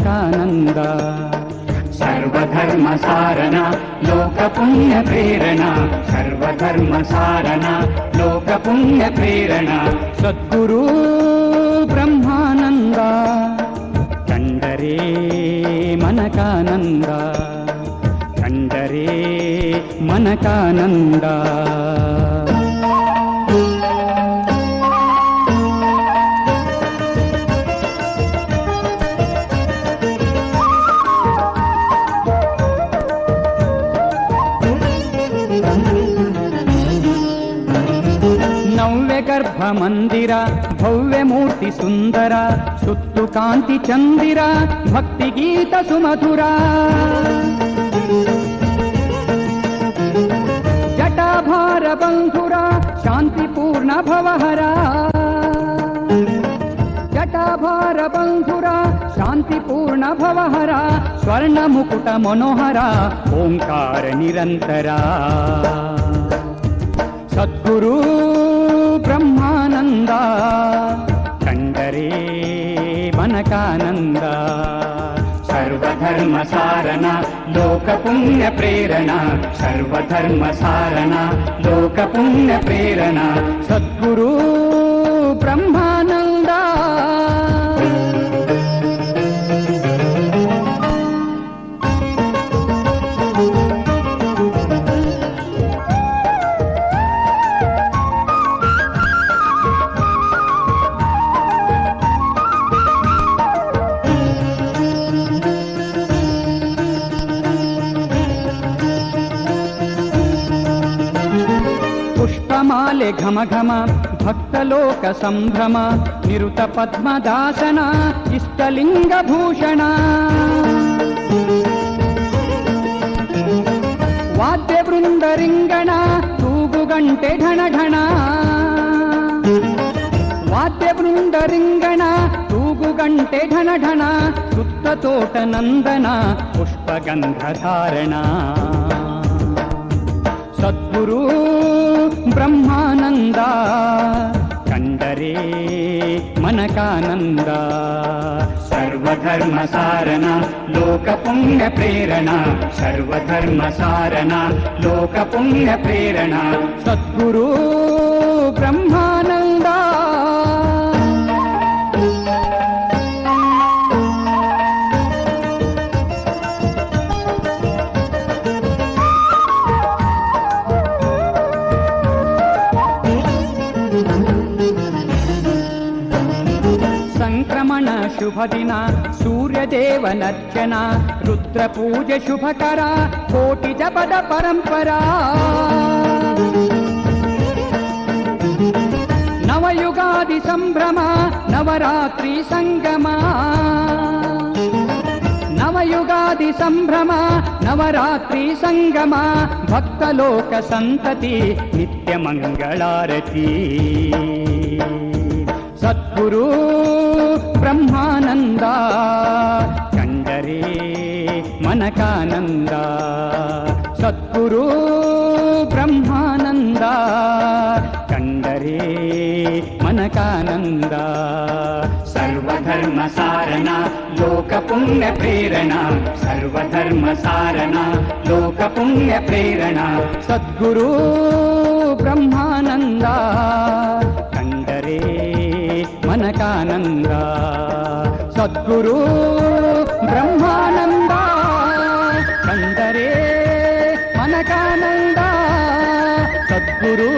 మనకానంద సర్వధర్మ సారణ లోక పుణ్య ప్రేరణ. సర్వధర్మ సారణ లోక పుణ్య ప్రేరణ గర్భ మందిర భవ్యమూర్తి సుందర సుత్తు కాంతి చందిర భక్తి గీత సుమధురా. జటాభార బంధురా శాంతిపూర్ణ భవహరా. జటాభార బంధురా శాంతిపూర్ణ భవహరా స్వర్ణ ముకుట మనోహర ఓంకార నిరంతరా. సద్గురు ఆనంద కండరే మనకానంద. సర్వధర్మ సారణ లోక పుణ్య ప్రేరణ. సర్వధర్మ సారణ లోక పుణ్య ప్రేరణ. సద్గురు ఘమ ఘమ భక్తలోక సంభ్రమ నిరుత పద్మదాసన ఇష్టలింగ భూషణ. వాద్య బృందరింగణ తూగుగంటె ఢణ ఘణ వాద్య బృందరింగణ తూగుగంటె ఢణ ఘణ సుత్త తోట నందన పుష్పగంధధారణ సద్గురు బ్రహ్మానంద. కండరే మనకానంద. సర్వధర్మ సారణ లోక పుణ్య ప్రేరణ. సర్వధర్మ సారణ లోక పుణ్య ప్రేరణ. సద్గురు బ్రహ్మా దేవనర్చన నర్చన రుద్ర పూజ శుభకర కోటి జపద పరంపరా. నవయుగాది సంభ్రమ నవరాత్రి సంగమా. నవయుగాది సంభ్రమ నవరాత్రి సంగమ భక్తలోక సంతతి నిత్యమంగళారతి మంగళారతి. సద్గురు బ్రహ్మానంద కండరే మనకానంద. సద్గురు బ్రహ్మానంద కండరే మనకానంద. సర్వధర్మ సారణ లోక పుణ్య ప్రేరణ. సర్వధర్మ సారణ లోక పుణ్య ప్రేరణ. సద్గురు బ్రహ్మానంద. మనకానంద సద్గురు బ్రహ్మానంద కందరే మనకానంద సద్గురు